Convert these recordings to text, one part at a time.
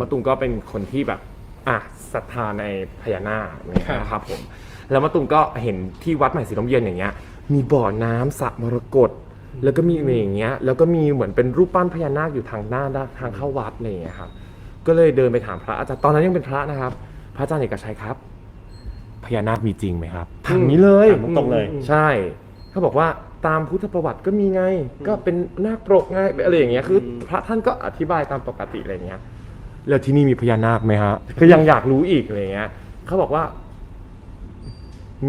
มะตุมก็เป็นคนที่แบบอะศรัทธาในพญานาคเนี่ยนะครับผม แล้วมะตุมก็เห็นที่วัดใหม่ศรีลมเย็นอย่างเงี้ย มีบ่อน้ำสระมรกตแล้วก็มีอย่างเงี้ย แล้วก็มีเหมือนเป็นรูปปั้นพญานาคอยู่ทางหน้าด้านทางเข้าวัดอะไรอย่างเงี้ยครับ ก็เลยเดินไปถามพระอาจารย์ตอนนั้นยังเป็นพระนะครับ พระอาจารย์เอกชัยครับ พญานาคมีจริงไหมครับถามนี้เลยถามตรงๆเลย ใช่เขาบอกว่าตามพุทธประวัติก็มีไง ก็เป็นนาคปรกไงอะไรอย่างเงี้ยคืออพระท่านก็อธิบายตามปกติอะไรเงี้ย แล้วที่นี่มีพญานาคไหมฮะ ก็ยังอยากรู้อีกอะไรเงี้ยเขาบอกว่า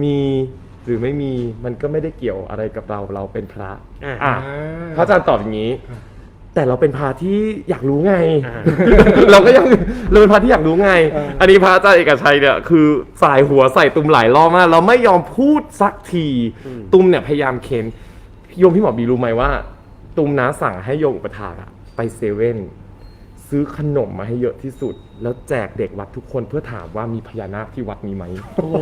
มีหรือไม่มีมันก็ไม่ได้เกี่ยวอะไรกับเราเราเป็นพระอ่า อะพระอาจารย์ตอบอย่างนี้ แต่เราเป็นพระที่อยากรู้ไง อ่า เราก็ยังเราเป็นพระที่อยากรู้ไงเอออัอันนี้พระอาจารย์เอกชัยเนี่ยคือสายหัวใส่ตุมหลายรอบมากเราไม่ยอมพูดสักทีตุมเนี่ยพยายามเค้นโยมพี่หมอบีรู้ไหมว่า ตุมนะสั่งให้โยมอุปถากอะไปเซเว่น ซื้อขนมมาให้เยอะที่สุด แล้วแจกเด็กวัดทุกคนเพื่อถามว่ามีพญานาคที่วัดนี้ไหมโอ้โห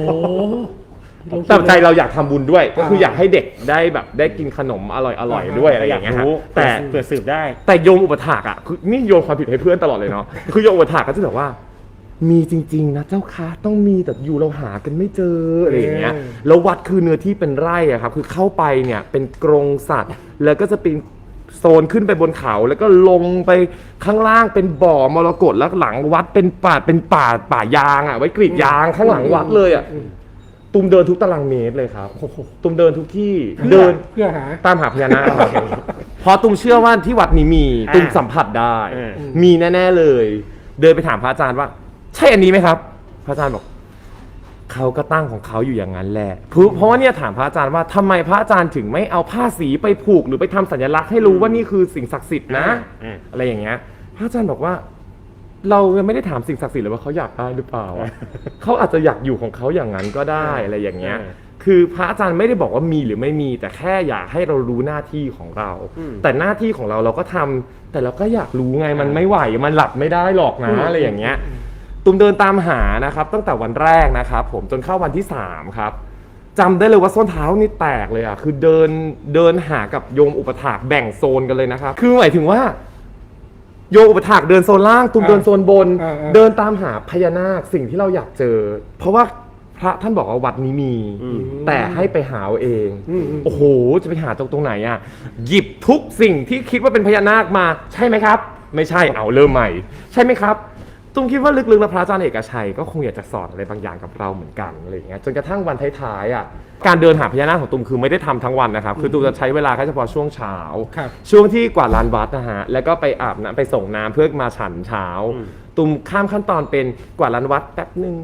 แต่ใจเราอยากทำบุญด้วย ก็คืออยากให้เด็กได้แบบได้กินขนมอร่อยอร่อยๆด้วยอะไรอย่างเงี้ยฮะรู้แต่เผื่อสืบได้ แต่โยมอุปถากอะคือนี่โยนความผิดให้เพื่อนตลอดเลยเนาะ คือโยมอุปถากก็จะแบบว่า มีจริง ๆ นะเจ้าค่ะต้องมีแต่อยู่เราหากันไม่เจออะไรอย่างเงี้ยเออ แล้ววัดคือเนื้อที่เป็นไร่อะครับคือเข้าไปเนี่ยเป็นกรงสัตว์ แล้วก็จะเป็น โซนขึ้นไปบนเขาแล้วก็ลงไปข้างล่างเป็นบ่อมรกตแล้วหลังวัดเป็นป่าเป็นป่าป่ายางอะไว้กรีดยางข้างหลังวัดเลยอะตุมเดินทุกตารางเมตรเลยครับตุมเดินทุกที่เพื่อเดินเพื่อหา ตามหาพญานาคครับเพราะตุมเชื่อว่าที่วัดนี้มีอ่าตุมสัมผัสได้ อืม มีแน่ ๆเลย เดินไปถามพระอาจารย์ว่า ใช่อันนี้ไหมครับ พระอาจารย์บอก เขาก็ตั้งของเขาอยู่อย่างนั้นแหละเพราะเพราะว่าเนี่ยถามพระอาจารย์ว่าทำไมพระอาจารย์ถึงไม่เอาผ้าสีไปผูกหรือไปทำสัญลักษณ์ให้รู้ว่านี่คือสิ่งศักดิ์สิทธิ์นะอ่าอะไรอย่างเงี้ย พระอาจารย์บอกว่า เรายังไม่ได้ถามสิ่งศักดิ์สิทธิ์เลยว่าเขาอยากได้หรือเปล่าอะ เขาอาจจะอยากอยู่ของเขาอย่างนั้นก็ได้อะไรอย่างเงี้ย เออคือพระอาจารย์ไม่ได้บอกว่ามีหรือไม่มี แต่แค่อยากให้เรารู้หน้าที่ของเรา อืม แต่หน้าที่ของเราเราก็ทำแต่เราก็อยากรู้ไงมันไม่ไหวมันหลับไม่ได้หรอกนะอะไรอย่างเงี้ย ตุมเดินตามหานะครับตั้งแต่วันแรกนะครับ ผมจนเข้าวันที่สามครับจำได้เลยว่าส้นเท้านี่แตกเลยอะคือเดินเดินหากับโยมอุปถากแบ่งโซนกันเลยนะครับ คือหมายถึงว่า โยมอุปถากเดินโซนล่างตุมอ่าเดินโซนบน อ่าอ่า เดินตามหาพญานาคสิ่งที่เราอยากเจอ เพราะว่าพระท่านบอกว่าวัดนี้มีอืมแต่ให้ไปหาเอาเองอืมอืมโอ้โห จะไปหาตรงตรงไหนอะ หยิบทุกสิ่งที่คิดว่าเป็นพญานาคมา ใช่ไหมครับ ไม่ใช่เอาเริ่มใหม่ ใช่ไหมครับ ตุ้มคิดว่าลึกๆแล้วพระอาจารย์เอกชัยก็คงอยากจะสอนอะไรบางอย่างกับเราเหมือนกันอะไรอย่างเงี้ยจนกระทั่งวันท้ายๆอะการเดินหาพญานาคของตุ้มคือไม่ได้ทำทั้งวันนะครับ คือตุ้มจะใช้เวลาแค่เฉพาะช่วงเช้า ครับช่วงที่กวาดลานวัดนะฮะแล้วก็ไปอาบน้ำไปส่งน้ำเพื่อมาฉันเช้าอืมตุมข้ามขั้นตอนเป็นกวาดลานวัดแป๊บหนึ่ง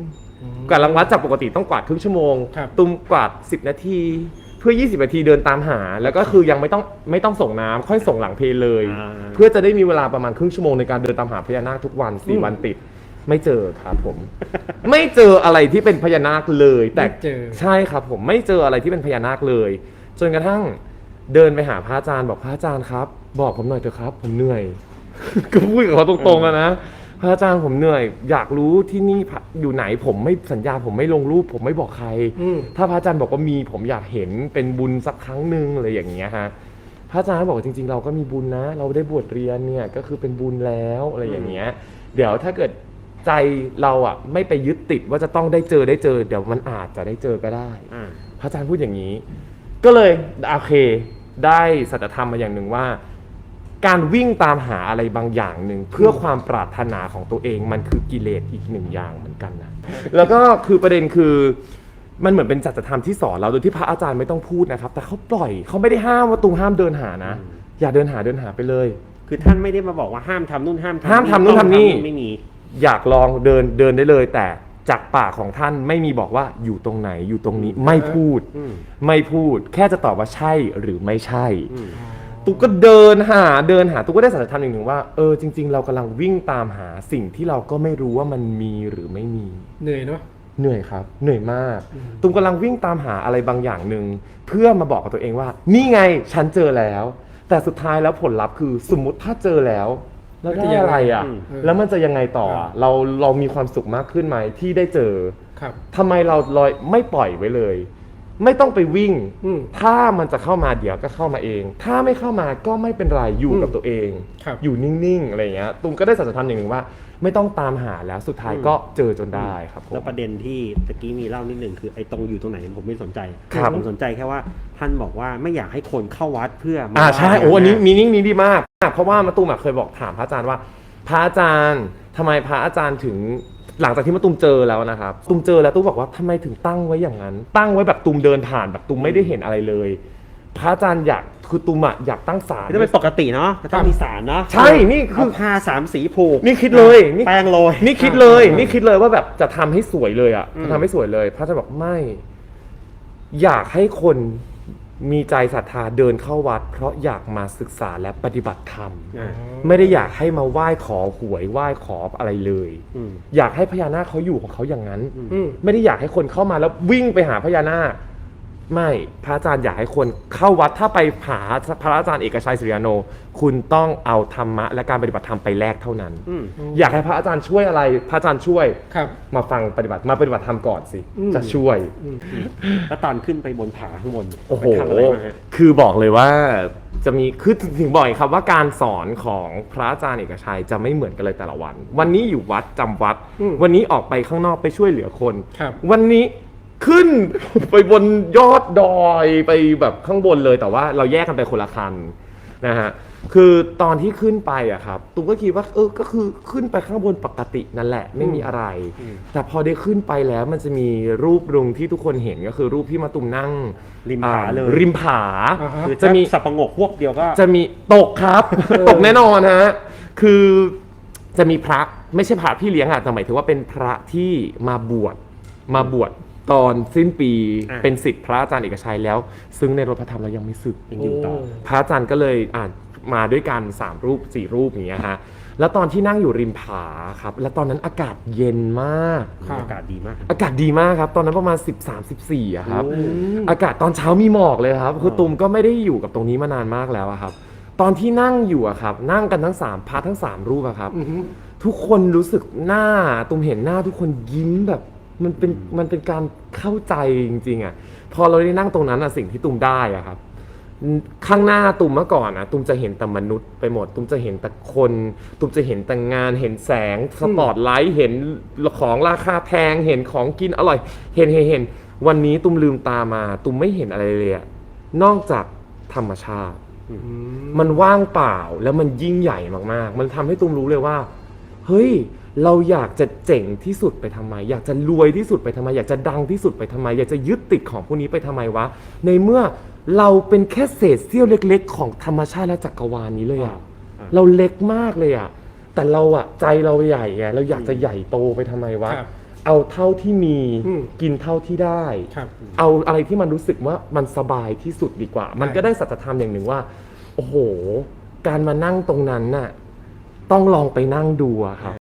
กวาดลานวัดจากปกติต้องกวาดครึ่งชั่วโมง ครับ ตุมกวาด 10 นาที เพื่อ 20 นาทีเดินตามหา แล้วก็คือยังไม่ต้องไม่ต้องส่งน้ำค่อยส่งหลังเพลเลย อ่า เพื่อจะได้มีเวลาประมาณครึ่งชั่วโมงในการเดินตามหาพญานาคทุกวันสี่วันติด ไม่เจอครับผม ไม่เจออะไรที่เป็นพญานาคเลย แต่ไม่เจอ ใช่ครับผมไม่เจออะไรที่เป็นพญานาคเลย จนกระทั่งเดินไปหาพระอาจารย์บอกพระอาจารย์ครับ บอกผมหน่อยเถอะครับ ผมเหนื่อย ก็พูดกับเขาตรงๆอะนะ พระอาจารย์ผมเหนื่อย อยากรู้ที่นี่พระอยู่ไหนผมไม่สัญญาผมไม่ลงรูป ผมไม่บอกใคร อืม ถ้าพระอาจารย์บอกว่ามีผมอยากเห็นเป็นบุญสักครั้งหนึ่งอะไรอย่างเงี้ยฮะพระอาจารย์บอกว่าจริง ๆ เราก็มีบุญนะ เราได้บวชเรียนเนี่ยก็คือเป็นบุญแล้วอะไรอย่างเงี้ย เดี๋ยวถ้าเกิดใจเราอะไม่ไปยึดติดว่าจะต้องได้เจอได้เจอ เดี๋ยวมันอาจจะได้เจอก็ได้ อ่า พระอาจารย์พูดอย่างนี้ ก็เลยโอเค ได้สัจธรรมมาอย่างหนึ่งว่า การวิ่งตามหาอะไรบางอย่างหนึ่งเพื่อความปรารถนาของตัวเองมันคือกิเลสอีกหนึ่งอย่างเหมือนกันนะ แล้วก็คือประเด็นคือมันเหมือนเป็นสัจธรรมที่สอนเราโดยที่พระอาจารย์ไม่ต้องพูดนะครับ แต่เขาปล่อยเขาไม่ได้ห้ามว่าตูมห้ามเดินหานะ อย่าเดินหาเดินหาไปเลย คือท่านไม่ได้มาบอกว่าห้ามทำนู่นห้ามทำห้ามทำนู่นทำนี่ ไม่มี อยากลองเดินเดินได้เลย แต่จากปากของท่านไม่มีบอกว่าอยู่ตรงไหนอยู่ตรงนี้ไม่พูด อืม ไม่พูดแค่จะตอบว่าใช่หรือไม่ใช่ อืม ตุ๊กก็เดินหาเดินหาตุ๊กก็ได้สัจธรรมอย่างหนึ่งว่าเออจริง ๆ เรากำลังวิ่งตามหาสิ่งที่เราก็ไม่รู้ว่ามันมีหรือไม่มี เหนื่อยเนาะ เหนื่อยครับ เหนื่อยมากตุ้มกำลังวิ่งตามหาอะไรบางอย่างหนึ่งเพื่อมาบอกกับตัวเองว่า นี่ไงฉันเจอแล้ว แต่สุดท้ายแล้วผลลัพธ์คือสมมติถ้าเจอแล้ว แล้วได้อะไรอะอืมแล้วมันจะยังไงต่ออะเราเรามีความสุขมากขึ้นไหมที่ได้เจอ ครับ ทำไมเราลอยไม่ปล่อยไว้เลย ไม่ต้องไปวิ่ง อืมถ้ามันจะเข้ามาเดี๋ยวก็เข้ามาเอง ถ้าไม่เข้ามาก็ไม่เป็นไรอยู่กับอืมตัวเอง ครับอยู่นิ่งๆอะไรอย่างเงี้ยตุ้มก็ได้สัจธรรมอย่างหนึ่งว่า ไม่ต้องตามหาแล้วสุดท้ายก็เจอจนได้ครับผม แล้วประเด็นที่ตะกี้มีเล่านิดหนึ่งคือไอ้ตรงอยู่ตรงไหนผมไม่สนใจ ครับ ผมสนใจแค่ว่าท่านบอกว่าไม่อยากให้คนเข้าวัดเพื่อมาอ่าใช่ไหว้โอ้อันนี้ะมีนิ่งนี้ดีมาก เพราะว่ามาตูมอะเคยบอกถามพระอาจารย์ว่า พระอาจารย์ทำไมพระอาจารย์ถึง หลังจากที่มาตูมเจอแล้วนะครับตูมเจอแล้วตูมบอกว่าทำไมถึงตั้งไว้อย่างนั้น ตั้งไว้แบบตูมเดินผ่านแบบตูมไม่ได้เห็นอะไรเลย พระอาจารย์อยากคือตูมอะอยากตั้งศาล นี่เป็นปกติเนาะก็ต้องมีสารเนาะใช่นี่คือเอาผ้าสามสีผูกนี่คิดเลยนี่แป้งโรยนี่คิดเลยนี่คิดเลยว่าแบบจะทำให้สวยเลยอะอืมจะทำให้สวยเลย พระอาจารย์บอกไม่ อยากให้คน มีใจศรัทธาเดินเข้าวัด เพราะอยากมาศึกษาและปฏิบัติธรรม อ่าไม่ได้อยากให้มาไหว้ขอหวยไหว้ขออะไรเลย อืมอยากให้พญานาคเขาอยู่ของเขาอย่างนั้น อืม ไม่ได้อยากให้คนเข้ามาแล้ววิ่งไปหาพญานาค ไม่พระอาจารย์อยากให้คนเข้าวัดถ้าไปหาพระอาจารย์เอกชัยศรียาโน คุณต้องเอาธรรมะและการปฏิบัติธรรมไปแลกเท่านั้น อืม อยากให้พระอาจารย์ช่วยอะไร พระอาจารย์ช่วย ครับ มาฟังปฏิบัติมาปฏิบัติธรรมก่อนสิ อืม จะช่วย แล้วตอนขึ้นไปบนผาข้างบนโอ้โห ไปทำอะไรมาฮะ คือบอกเลยว่าจะมีคือถึงบอกอีกครับว่าการสอนของพระอาจารย์เอกชัยจะไม่เหมือนกันเลยแต่ละวัน วันนี้อยู่วัดจำวัด อืมวันนี้ออกไปข้างนอกไปช่วยเหลือคน ครับ วันนี้ ขึ้นไปบนยอดดอยไปแบบข้างบนเลยแต่ว่าเราแยกกันไปคนละคันนะฮะคือตอนที่ขึ้นไปอะครับตุ้มก็คิดว่าเออก็คือขึ้นไปข้างบนปกตินั่นแหละ ไม่มีอะไรอืมแต่พอได้ขึ้นไปแล้วมันจะมีรูปรุงที่ทุกคนเห็นก็คือรูปที่มาตุมนั่งริมผาอ่เลย ริมผาอ่าฮะคือจะจะมีมีสับประงกพวกเดียวก็ จะมีตกครับ ตกแน่นอนฮะคือจะมีพระไม่ใช่พระพี่เลี้ยงอะแต่หมายถึงว่าเป็นพระที่มาบวชมาบวช ตอนสิ้นปีอ่าเป็นสิทธิ์พระอาจารย์เอกชัยแล้ว ซึ่งในรถพระธรรมเรายังไม่สึกยังอยู่ต่อพระอาจารย์ก็เลยอ่านมาด้วยกันสามรูปสี่รูปอย่างเงี้ยฮะแล้วตอนที่นั่งอยู่ริมผาครับ แล้วตอนนั้นอากาศเย็นมาก ครับ อากาศดีมาก อากาศดีมากครับ ตอนนั้นประมาณ 13 14อะครับโอ้อากาศตอนเช้ามีหมอกเลยครับ คือตุมก็ไม่ได้อยู่กับตรงนี้มานานมากแล้วอะครับ ตอนที่นั่งอยู่อะครับ นั่งกันทั้งสามพระทั้งสามรูปอะครับอือฮึทุกคนรู้สึกหน้าตุมเห็นหน้าทุกคนยิ้มแบบ มันเป็นมันเป็นการเข้าใจจริงๆอะพอเราได้นั่งตรงนั้นอะสิ่งที่ตุมได้อะครับ ข้างหน้าตุมเมื่อก่อนนะตุมจะเห็นแต่มนุษย์ไปหมด ตุมจะเห็นแต่คนตุมจะเห็นแต่งานเห็นแสงสปอตไลท์เห็นของราคาแพงเห็นของกินอร่อย เห็นเห็นเห็นวันนี้ตุมลืมตามา ตุมไม่เห็นอะไรเลยอะนอกจากธรรมชาติ มันว่างเปล่าแล้วมันยิ่งใหญ่มากๆ มันทำให้ตุมรู้เลยว่า เฮ้ย เราอยากจะเจ๋งที่สุดไปทำไม อยากจะรวยที่สุดไปทำไม อยากจะดังที่สุดไปทำไม อยากจะยึดติดของพวกนี้ไปทำไมวะ ในเมื่อเราเป็นแค่เศษเสี้ยวเล็ก ๆ ของธรรมชาติและจักรวาลนี้เลยอะอ่าเราเล็กมากเลยอะแต่เราอะใจเราใหญ่ไงเราอยากจะใหญ่โตไปทำไมวะครับเอาเท่าที่มีอืมกินเท่าที่ได้ครับเอาอะไรที่มันรู้สึกว่ามันสบายที่สุดดีกว่า มันใช่ก็ได้สัจธรรมอย่างหนึ่งว่า โอ้โห การมานั่งตรงนั้นน่ะต้องลองไปนั่งดูอะครับ